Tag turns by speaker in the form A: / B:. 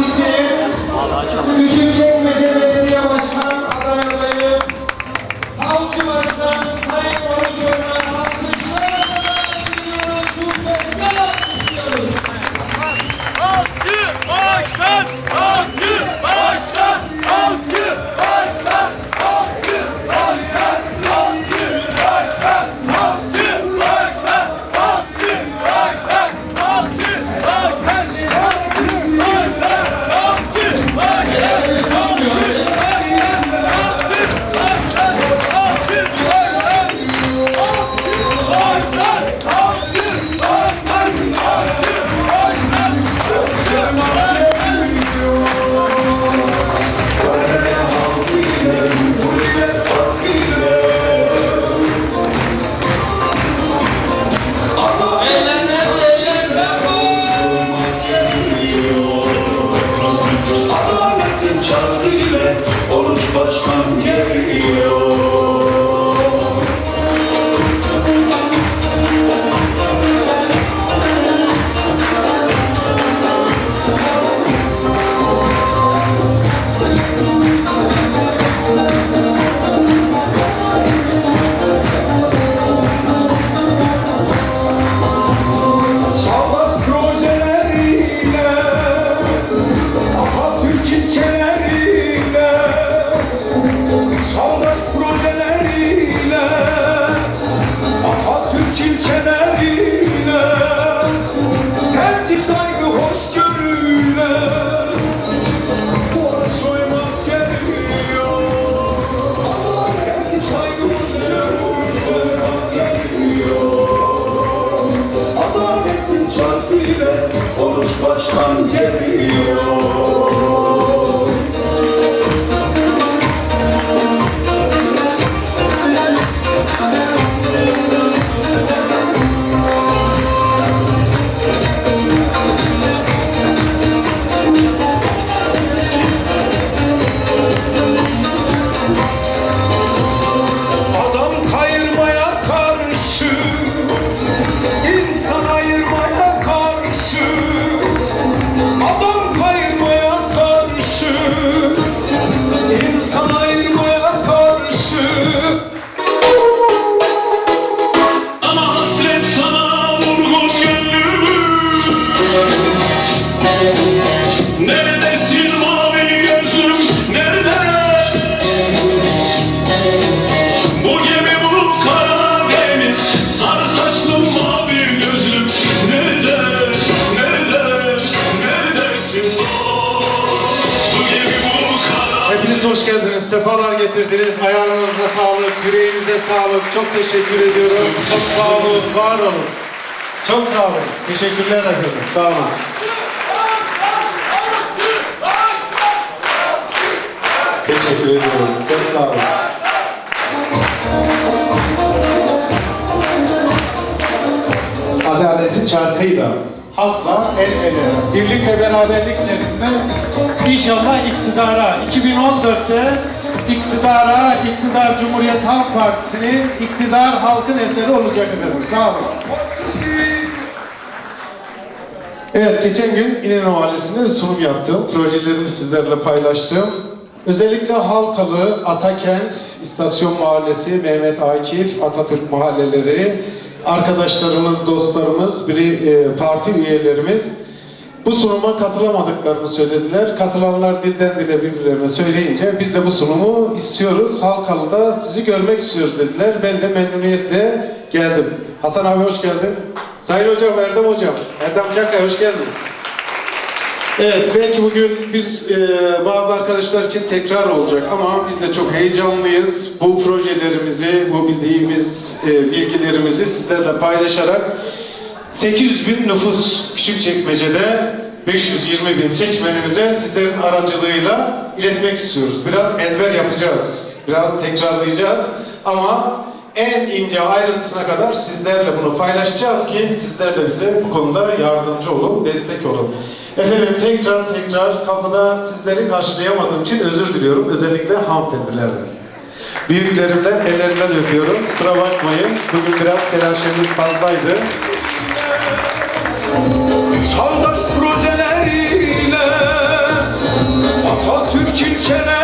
A: Martins şarkı gibi
B: başlangıç. Hoş geldiniz, sefalar getirdiniz. Ayağınıza sağlık, yüreğinize sağlık. Çok teşekkür ediyorum. Çok sağ olun, var olun. Çok sağ olun. Teşekkürler efendim, sağ olun. Teşekkür ediyorum. Çok sağ olun. Adaletin çarkıyla, halkla el ele, birlik ve beraberlik içerisinde inşallah iktidara, 2014'te iktidara, iktidar Cumhuriyet Halk Partisi'nin iktidar halkın eseri olacak efendim. Sağ olun. Evet, geçen gün İnönü Mahallesi'nde sunum yaptım. Projelerimi sizlerle paylaştım. Özellikle Halkalı, Atakent, İstasyon Mahallesi, Mehmet Akif, Atatürk mahalleleri, arkadaşlarımız, dostlarımız, biri e, parti üyelerimiz bu sunuma katılamadıklarını söylediler. Katılanlar dilden dile birbirlerine söyleyince biz de bu sunumu istiyoruz. Halkalı'da sizi görmek istiyoruz dediler. Ben de memnuniyetle geldim. Hasan abi hoş geldin. Sayın Hocam, Erdem Hocam, Erdem Çakay hoş geldiniz. Evet, belki bugün bir e, bazı arkadaşlar için tekrar olacak ama biz de çok heyecanlıyız. Bu projelerimizi, bu bildiğimiz e, bilgilerimizi sizlerle paylaşarak 800 bin nüfus Küçükçekmece'de 520 bin seçmenimize sizlerin aracılığıyla iletmek istiyoruz. Biraz ezber yapacağız, biraz tekrarlayacağız ama en ince ayrıntısına kadar sizlerle bunu paylaşacağız ki sizler de bize bu konuda yardımcı olun, destek olun. Efendim tekrar tekrar kafada sizleri karşılayamadığım için özür diliyorum. Özellikle hanımefendilerden. Büyüklerimden ellerinden öpüyorum. Sıra bakmayın. Bugün biraz telaşımız fazlaydı.
A: Çağdaş projeleriyle Atatürk ilkeler